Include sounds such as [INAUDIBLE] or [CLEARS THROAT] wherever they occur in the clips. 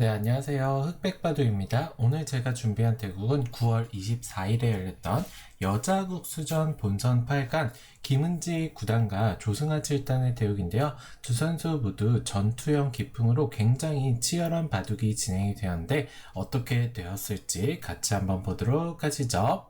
네, 안녕하세요. 흑백바두입니다. 오늘 제가 준비한 대국은 9월 24일에 열렸던 여자국 수전 본선 8강 김은지 구단과 조승아 7단의 대국인데요. 두 선수 모두 전투형 기풍으로 굉장히 치열한 바둑이 진행이 되었는데 어떻게 되었을지 같이 한번 보도록 하시죠.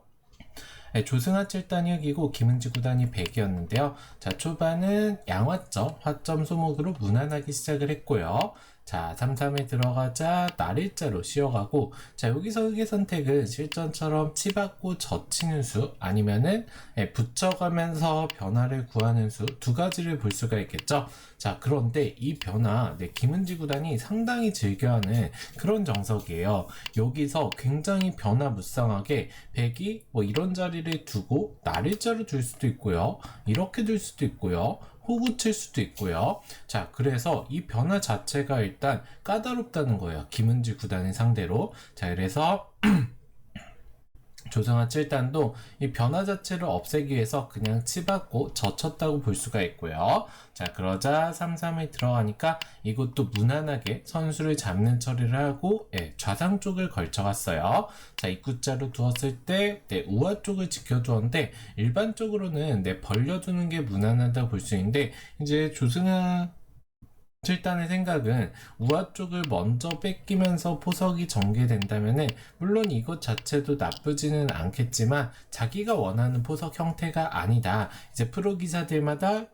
네, 조승아 7단이 흑이고 김은지 구단이 백이었는데요. 자, 초반은 양화점, 화점 소목으로 무난하게 시작을 했고요. 자, 3-3에 들어가자 날일자로 쉬어가고 자, 여기서 흑의 선택은 실전처럼 치받고 젖히는 수 아니면은 예, 붙여가면서 변화를 구하는 수 두 가지를 볼 수가 있겠죠. 자, 그런데 이 변화 네, 김은지 구단이 상당히 즐겨하는 그런 정석이에요. 여기서 굉장히 변화 무쌍하게 백이 뭐 이런 자리를 두고 날일자로 둘 수도 있고요. 이렇게 둘 수도 있고요. 호구 칠 수도 있고요. 자, 그래서 이 변화 자체가 일단 까다롭다는 거예요. 김은지 구단의 상대로. 자, 그래서 [CLEARS THROAT] 조성아 7단도 이 변화 자체를 없애기 위해서 그냥 치받고 젖혔다고 볼 수가 있고요. 자, 그러자 3-3에 들어가니까 이것도 무난하게 선수를 잡는 처리를 하고 예, 좌상 쪽을 걸쳐갔어요. 자, 입구자로 두었을 때 네, 우아 쪽을 지켜주었는데 일반적으로는 네, 벌려두는 게 무난하다고 볼 수 있는데 이제 조승아 7단의 생각은 우아 쪽을 먼저 뺏기면서 포석이 전개된다면은 물론 이것 자체도 나쁘지는 않겠지만 자기가 원하는 포석 형태가 아니다. 이제 프로 기사들마다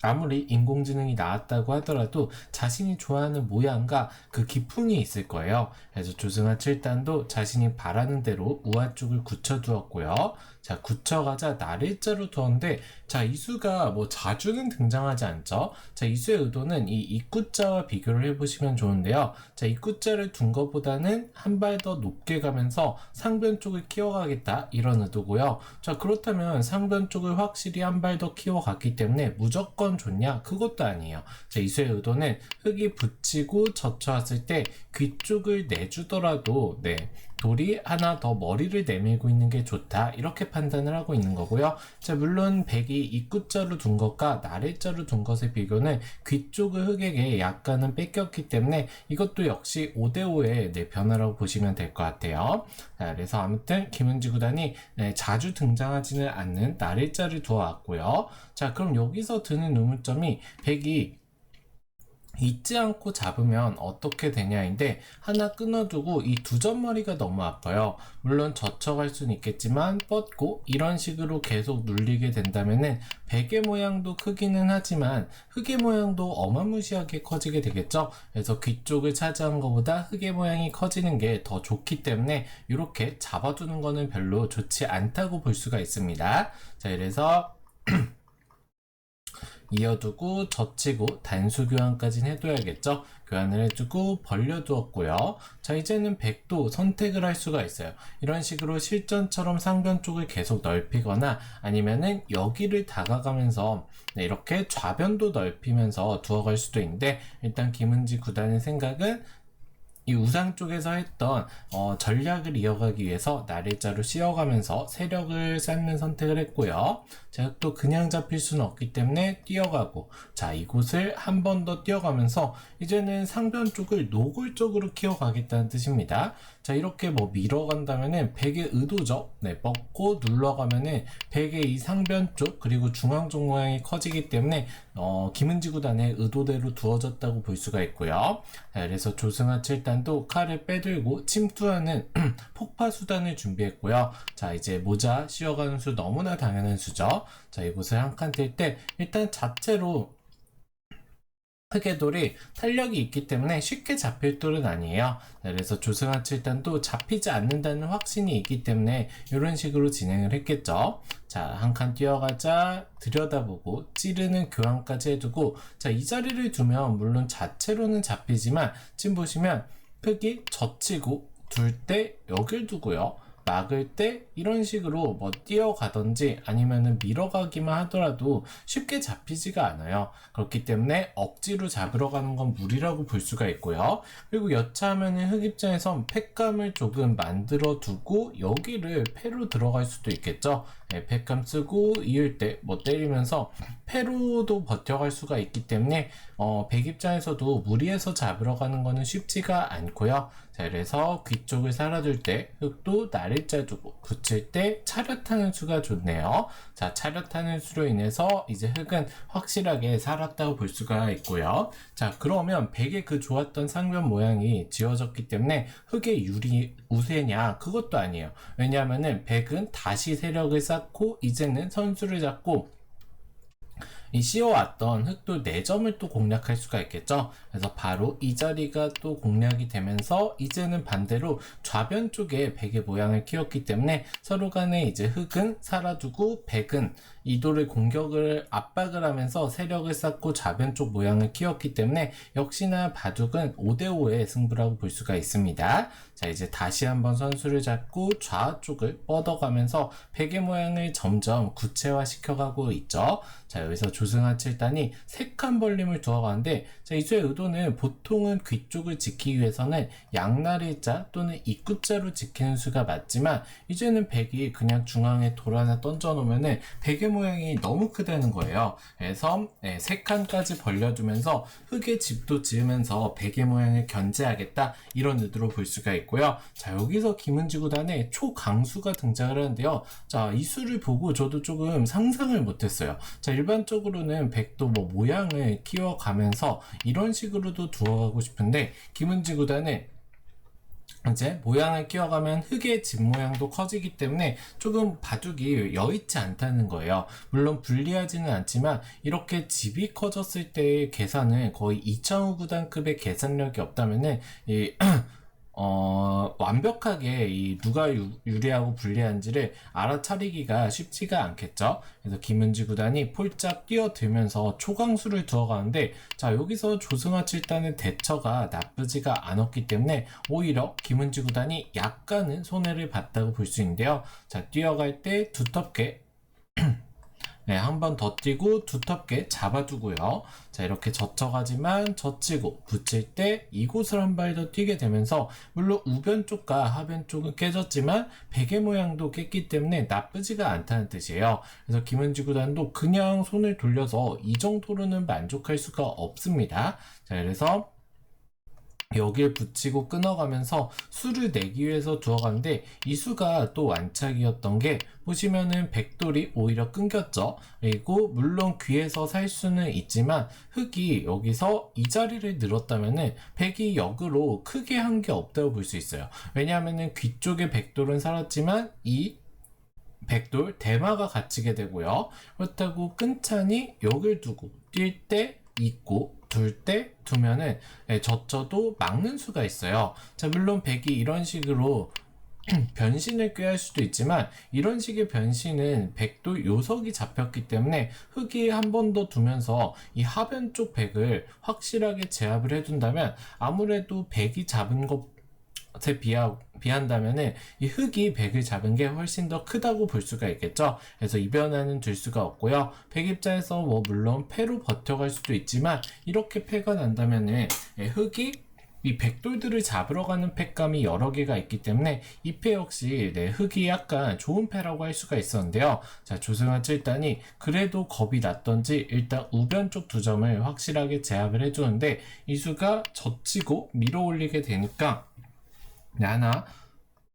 아무리 인공지능이 나왔다고 하더라도 자신이 좋아하는 모양과 그 기풍이 있을 거예요. 그래서 조승아 7단도 자신이 바라는 대로 우아 쪽을 굳혀두었고요. 자, 굳혀가자 날일자로 두었는데, 자, 이수가 뭐 자주는 등장하지 않죠? 자, 이수의 의도는 이 입구자와 비교를 해보시면 좋은데요. 자, 입구자를 둔 것보다는 한 발 더 높게 가면서 상변 쪽을 키워가겠다. 이런 의도고요. 자, 그렇다면 상변 쪽을 확실히 한 발 더 키워갔기 때문에 무조건 좋냐? 그것도 아니에요. 자, 이수의 의도는 흙이 붙이고 젖혀왔을 때 귀 쪽을 내주더라도, 네. 돌이 하나 더 머리를 내밀고 있는 게 좋다. 이렇게 판단을 하고 있는 거고요. 자, 물론 백이 입구자로 둔 것과 나래자로 둔 것의 비교는 귀 쪽을 흑에게 약간은 뺏겼기 때문에 이것도 역시 5대5의 네, 변화라고 보시면 될 것 같아요. 자, 그래서 아무튼 김은지 구단이 네, 자주 등장하지는 않는 나래자를 두어왔고요. 자, 그럼 여기서 드는 의문점이 백이 잊지 않고 잡으면 어떻게 되냐인데 하나 끊어두고 이 두 점머리가 너무 아파요. 물론 젖혀갈 수는 있겠지만 뻗고 이런 식으로 계속 눌리게 된다면은 베개 모양도 크기는 하지만 흑의 모양도 어마무시하게 커지게 되겠죠. 그래서 귀 쪽을 차지한 것보다 흑의 모양이 커지는 게 더 좋기 때문에 이렇게 잡아두는 거는 별로 좋지 않다고 볼 수가 있습니다. 자, 그래서 [CLEARS THROAT] 이어두고 젖히고 단수 교환까지는 해둬야겠죠. 교환을 해주고 벌려두었고요. 자 이제는 100도 선택을 할 수가 있어요. 이런 식으로 실전처럼 상변 쪽을 계속 넓히거나 아니면은 여기를 다가가면서 네, 이렇게 좌변도 넓히면서 두어갈 수도 있는데 일단 김은지 구단의 생각은 이 우상 쪽에서 했던 어, 전략을 이어가기 위해서 나래자로 씌어가면서 세력을 쌓는 선택을 했고요. 제가 또 그냥 잡힐 수는 없기 때문에 뛰어가고 자 이곳을 한 번 더 뛰어가면서 이제는 상변 쪽을 노골적으로 키워가겠다는 뜻입니다. 자 이렇게 뭐 밀어간다면은 백의 의도죠. 네 뻗고 눌러가면은 백의 이 상변 쪽 그리고 중앙 쪽 모양이 커지기 때문에 어, 김은지 구단의 의도대로 두어졌다고 볼 수가 있고요. 자, 그래서 조승아 7단도 칼을 빼들고 침투하는 [CLEARS THROAT] 폭파 수단을 준비했고요. 자 이제 모자 씌어가는 수 너무나 당연한 수죠. 자 이곳을 한 칸 뜰 때 일단 자체로 흑의돌이 탄력이 있기 때문에 쉽게 잡힐 돌은 아니에요. 그래서 조승아 7단도 잡히지 않는다는 확신이 있기 때문에 이런 식으로 진행을 했겠죠. 자, 한 칸 뛰어가자 들여다보고 찌르는 교환까지 해두고 자, 이 자리를 두면 물론 자체로는 잡히지만 지금 보시면 흑이 젖히고 둘 때 여길 두고요. 막을 때 이런 식으로 뭐 뛰어가든지 아니면은 밀어가기만 하더라도 쉽게 잡히지가 않아요. 그렇기 때문에 억지로 잡으러 가는 건 무리라고 볼 수가 있고요. 그리고 여차하면은 흑 입장에선 팩감을 조금 만들어 두고 여기를 패로 들어갈 수도 있겠죠. 예, 백감 쓰고 이을 때 뭐 때리면서 패로도 버텨갈 수가 있기 때문에 어, 백 입장에서도 무리해서 잡으러 가는 거는 쉽지가 않고요. 자, 그래서 귀 쪽을 살아둘 때 흙도 날일자 두고 붙일 때 차렷하는 수가 좋네요. 자, 차렷하는 수로 인해서 이제 흙은 확실하게 살았다고 볼 수가 있고요. 자, 그러면 백의 그 좋았던 상변 모양이 지워졌기 때문에 흙의 유리 우세냐? 그것도 아니에요. 왜냐하면은 백은 다시 세력을 쌓고 이제는 선수를 잡고 이 씌워왔던 흙도 4점을 또 공략할 수가 있겠죠. 그래서 바로 이 자리가 또 공략이 되면서 이제는 반대로 좌변 쪽에 백의 모양을 키웠기 때문에 서로 간에 이제 흙은 살아두고 백은 이도를 공격을 압박을 하면서 세력을 쌓고 좌변 쪽 모양을 키웠기 때문에 역시나 바둑은 5대5의 승부라고 볼 수가 있습니다. 자 이제 다시 한번 선수를 잡고 좌 쪽을 뻗어가면서 백의 모양을 점점 구체화 시켜가고 있죠. 자 여기서 조승하 7단이 색한 벌림을 두어가는데 자 이수의 의도 는 보통은 귀 쪽을 지키기 위해서는 양날일자 또는 입구자로 지키는 수가 맞지만 이제는 백이 그냥 중앙에 돌 하나 던져 놓으면은 백의 모양이 너무 크다는 거예요. 그래서 네, 세 칸까지 벌려주면서 흙의 집도 지으면서 백의 모양을 견제하겠다 이런 의도로 볼 수가 있고요. 자 여기서 김은지 구단의 초강수가 등장을 하는데요. 자이 수를 보고 저도 조금 상상을 못했어요. 자 일반적으로는 백도 뭐 모양을 키워가면서 이런 식으로 도 두어가고 싶은데 김은지 구단은 이제 모양을 끼워가면 흙의 집 모양도 커지기 때문에 조금 바둑이 여의치 않다는 거예요. 물론 불리하지는 않지만 이렇게 집이 커졌을 때의 계산은 거의 이창우 구단급의 계산력이 없다면은 이 [CLEARS THROAT] 어, 완벽하게 이 누가 유, 유리하고 불리한지를 알아차리기가 쉽지가 않겠죠. 그래서 김은지 구단이 폴짝 뛰어들면서 초강수를 두어가는데 자 여기서 조승하 7단의 대처가 나쁘지가 않았기 때문에 오히려 김은지 구단이 약간은 손해를 봤다고 볼 수 있는데요. 자 뛰어갈 때 두텁게 네, 한 번 더 뛰고 두텁게 잡아두고요. 자, 이렇게 젖혀가지만 젖히고 붙일 때 이곳을 한 발 더 뛰게 되면서 물론 우변 쪽과 하변 쪽은 깨졌지만 베개 모양도 깼기 때문에 나쁘지가 않다는 뜻이에요. 그래서 김은지 구단도 그냥 손을 돌려서 이 정도로는 만족할 수가 없습니다. 자, 그래서 여기에 붙이고 끊어가면서 수를 내기 위해서 두어가는데 이 수가 또 완착이었던 게 보시면은 백돌이 오히려 끊겼죠. 그리고 물론 귀에서 살 수는 있지만 흙이 여기서 이 자리를 늘었다면은 백이 역으로 크게 한 게 없다고 볼 수 있어요. 왜냐하면은 귀 쪽에 백돌은 살았지만 이 백돌 대마가 갇히게 되고요. 그렇다고 끈찬이 여길 두고 뛸 때 있고 둘 때 두면은 예, 젖혀도 막는 수가 있어요. 자 물론 백이 이런 식으로 [CLEARS THROAT] 변신을 꾀할 수도 있지만 이런 식의 변신은 백도 요석이 잡혔기 때문에 흙이 한 번 더 두면서 이 하변 쪽 백을 확실하게 제압을 해둔다면 아무래도 백이 잡은 것 에 비하, 비한다면은 이 흙이 백을 잡은 게 훨씬 더 크다고 볼 수가 있겠죠. 그래서 이 변화는 들 수가 없고요. 백 입장에서 뭐 물론 패로 버텨갈 수도 있지만 이렇게 패가 난다면은 예, 흙이 이 백돌들을 잡으러 가는 팩감이 여러 개가 있기 때문에 이 패 역시 네, 흙이 약간 좋은 패라고 할 수가 있었는데요. 자, 조승환 7단이 그래도 겁이 났던지 일단 우변 쪽 두 점을 확실하게 제압을 해주는데 이 수가 젖히고 밀어 올리게 되니까 네, 하나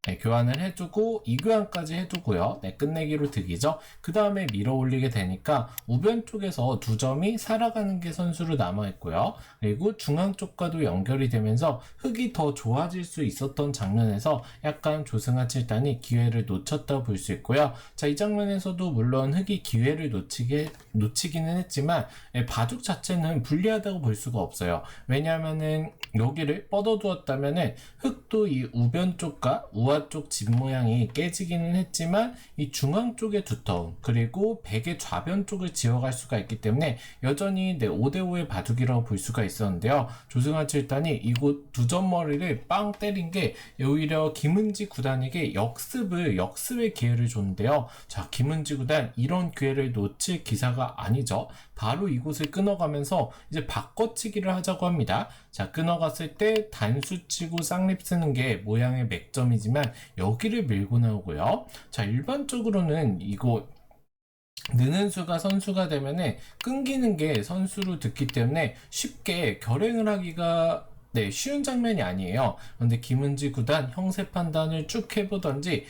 네, 교환을 해주고 이교환까지 해두고요. 네, 끝내기로 득이죠. 그 다음에 밀어 올리게 되니까 우변 쪽에서 두 점이 살아가는 게 선수로 남아있고요. 그리고 중앙 쪽과도 연결이 되면서 흙이 더 좋아질 수 있었던 장면에서 약간 조승하 7단이 기회를 놓쳤다고 볼수 있고요. 자, 이 장면에서도 물론 흙이 기회를 놓치게, 놓치기는 했지만 예, 바둑 자체는 불리하다고 볼 수가 없어요. 왜냐하면은 여기를 뻗어두었다면은 흙도 이 우변 쪽과 우 우아 쪽집 모양이 깨지기는 했지만 이 중앙 쪽의 두터움 그리고 백의 좌변 쪽을 지어갈 수가 있기 때문에 여전히 내 5대5의 바둑이라고 볼 수가 있었는데요. 조승환 7단이 이곳 두 점 머리를 빵 때린 게 오히려 김은지 구단에게 역습을 역습의 기회를 줬는데요. 자 김은지 구단 이런 기회를 놓칠 기사가 아니죠. 바로 이곳을 끊어가면서 이제 바꿔치기를 하자고 합니다. 자 끊어 들어갔을 때 단수 치고 쌍립 쓰는 게 모양의 맥점이지만 여기를 밀고 나오고요. 자, 일반적으로는 이거 느는 수가 선수가 되면은 끊기는 게 선수로 듣기 때문에 쉽게 결행을 하기가 네, 쉬운 장면이 아니에요. 그런데 김은지 구단 형세 판단을 쭉 해보던지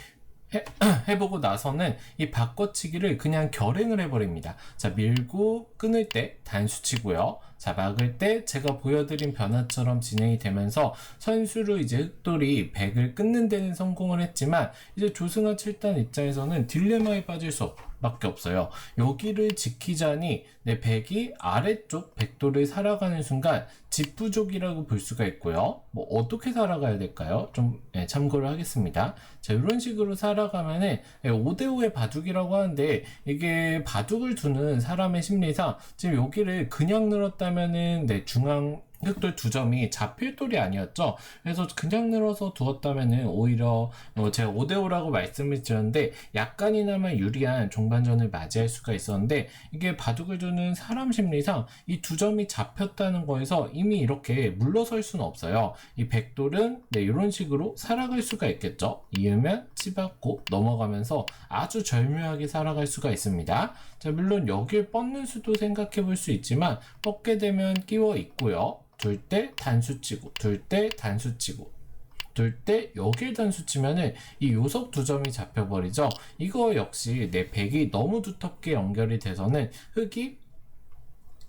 해, [CLEARS THROAT] 해보고 나서는 이 바꿔치기를 그냥 결행을 해버립니다. 자, 밀고 끊을 때 단수치고요. 자, 막을 때 제가 보여드린 변화처럼 진행이 되면서 선수로 이제 흑돌이 100을 끊는 데는 성공을 했지만 이제 조승환 7단 입장에서는 딜레마에 빠질 수 밖에 없어요. 여기를 지키자니 내 백이 아래쪽 백도를 살아가는 순간 집부족이라고 볼 수가 있고요. 뭐 어떻게 살아가야 될까요? 좀 예, 참고를 하겠습니다. 자 이런 식으로 살아가면은 예, 5대5의 바둑이라고 하는데 이게 바둑을 두는 사람의 심리상 지금 여기를 그냥 늘었다면은 네 중앙 흑돌 두 점이 잡힐 돌이 아니었죠. 그래서 그냥 늘어서 두었다면은 오히려 어, 제가 5대5라고 말씀을 드렸는데 약간이나마 유리한 종반전을 맞이할 수가 있었는데 이게 바둑을 두는 사람 심리상 이 두 점이 잡혔다는 거에서 이미 이렇게 물러설 수는 없어요. 이 백돌은 네, 이런 식으로 살아갈 수가 있겠죠. 이으면 치받고 넘어가면서 아주 절묘하게 살아갈 수가 있습니다. 자, 물론 여길 뻗는 수도 생각해 볼 수 있지만 뻗게 되면 끼워 있고요. 둘 때 단수 치고, 둘 때 단수 치고, 둘때 여길 단수 치면은 이 요석 두 점이 잡혀버리죠. 이거 역시 내 백이 너무 두텁게 연결이 돼서는 흙이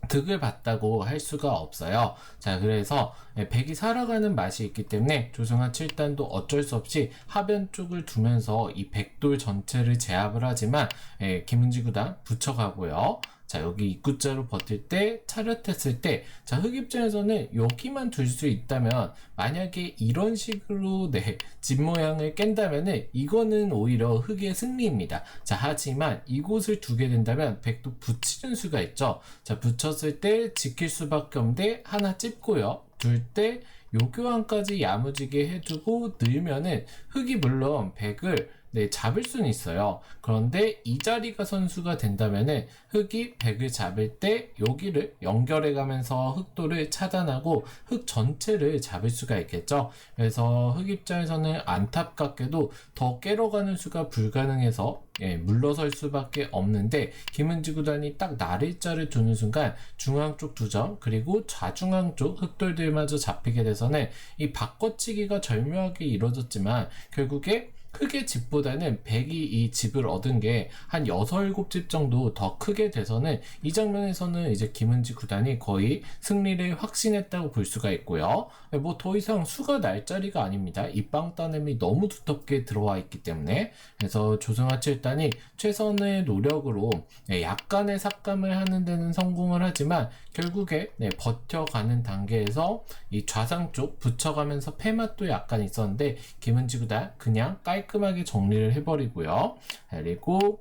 득을 봤다고 할 수가 없어요. 자, 그래서 백이 살아가는 맛이 있기 때문에 조승환 7단도 어쩔 수 없이 하변 쪽을 두면서 이 백돌 전체를 제압을 하지만 예, 김은지 구단 붙여가고요. 자, 여기 입구자로 버틸 때, 차렷했을 때, 자, 흑 입장에서는 여기만 둘 수 있다면, 만약에 이런 식으로, 네, 집 모양을 깬다면은, 이거는 오히려 흑의 승리입니다. 자, 하지만 이곳을 두게 된다면, 백도 붙이는 수가 있죠. 자, 붙였을 때 지킬 수밖에 없는데, 하나 찝고요. 둘 때, 요 교환까지 야무지게 해두고 늘면은 흑이 물론 백을 네, 잡을 수는 있어요. 그런데 이 자리가 선수가 된다면은 흑이 백을 잡을 때 여기를 연결해 가면서 흑도를 차단하고 흑 전체를 잡을 수가 있겠죠. 그래서 흑 입장에서는 안타깝게도 더 깨러 가는 수가 불가능해서 예, 물러설 수밖에 없는데 김은지 구단이 딱 나를자를 두는 순간 중앙 쪽 두 점 그리고 좌중앙 쪽 흑돌들마저 잡히게 돼서는 이 바꿔치기가 절묘하게 이루어졌지만 결국에 크게 집보다는 백이 이 집을 얻은 게한 6, 7집 정도 더 크게 돼서는 이 장면에서는 이제 김은지 구단이 거의 승리를 확신했다고 볼 수가 있고요. 뭐 더 이상 수가 날 자리가 아닙니다. 이빵 따냄이 너무 두텁게 들어와 있기 때문에 그래서 조승하 7단이 최선의 노력으로 네, 약간의 삭감을 하는 데는 성공을 하지만 결국에 네, 버텨가는 단계에서 이 좌상 쪽 붙여가면서 패맛도 약간 있었는데 김은지 구단 그냥 깔 깔끔하게 정리를 해버리고요. 그리고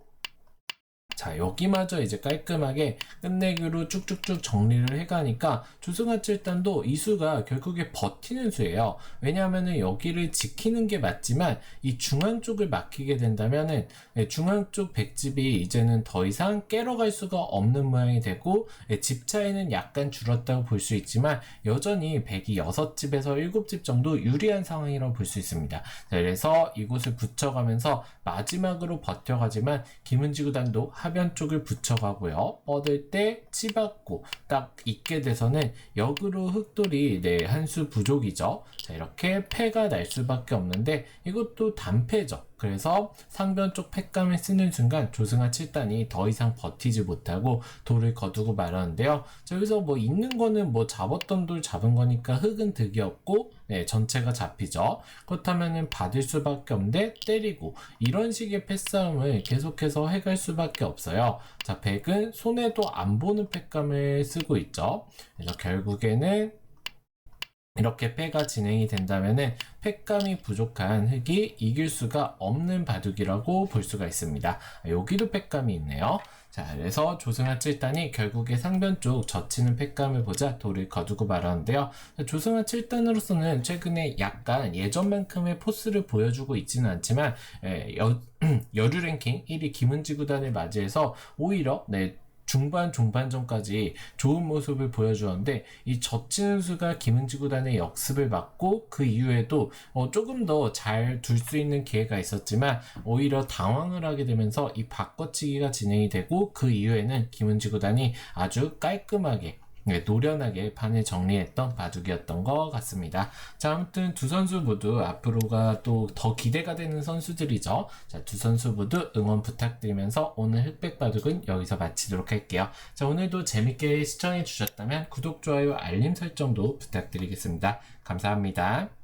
자 여기마저 이제 깔끔하게 끝내기로 쭉쭉쭉 정리를 해가니까 조승하 7단도 이 수가 결국에 버티는 수예요. 왜냐하면은 여기를 지키는 게 맞지만 이 중앙 쪽을 막히게 된다면은 네, 중앙 쪽 백집이 이제는 더 이상 깨러 갈 수가 없는 모양이 되고 네, 집 차이는 약간 줄었다고 볼 수 있지만 여전히 백이 6집에서 7집 정도 유리한 상황이라고 볼 수 있습니다. 그래서 이곳을 붙여가면서 마지막으로 버텨가지만 김은지 구단도 하변 쪽을 붙여가고요. 뻗을 때 치받고 딱 있게 돼서는 역으로 흑돌이 네, 한 수 부족이죠. 자, 이렇게 패가 날 수밖에 없는데 이것도 단패죠. 그래서 상변 쪽 팩감을 쓰는 순간 조승하 7단이 더 이상 버티지 못하고 돌을 거두고 말하는데요. 자, 여기서 뭐 있는 거는 뭐 잡았던 돌 잡은 거니까 흙은 득이 없고 네, 전체가 잡히죠. 그렇다면은 받을 수밖에 없는데 때리고 이런 식의 패싸움을 계속해서 해갈 수밖에 없어요. 자, 백은 손에도 안 보는 팩감을 쓰고 있죠. 그래서 결국에는 이렇게 패가 진행이 된다면은 팩감이 부족한 흙이 이길 수가 없는 바둑이라고 볼 수가 있습니다. 여기도 팩감이 있네요. 자, 그래서 조승하 7단이 결국에 상변 쪽 젖히는 팩감을 보자 돌을 거두고 말하는데요. 조승하 7단으로서는 최근에 약간 예전만큼의 포스를 보여주고 있지는 않지만 예, 여, [CLEARS THROAT] 여류 랭킹 1위 김은지 구단을 맞이해서 오히려 네, 중반 종반전까지 좋은 모습을 보여주었는데 이 젖지는 수가 김은지 구단의 역습을 막고 그 이후에도 어, 조금 더 잘 둘 수 있는 기회가 있었지만 오히려 당황을 하게 되면서 이 바꿔치기가 진행이 되고 그 이후에는 김은지 구단이 아주 깔끔하게 네, 노련하게 판을 정리했던 바둑이었던 것 같습니다. 자, 아무튼 두 선수 모두 앞으로가 또 더 기대가 되는 선수들이죠. 자, 두 선수 모두 응원 부탁드리면서 오늘 흑백 바둑은 여기서 마치도록 할게요. 자, 오늘도 재밌게 시청해 주셨다면 구독, 좋아요, 알림 설정도 부탁드리겠습니다. 감사합니다.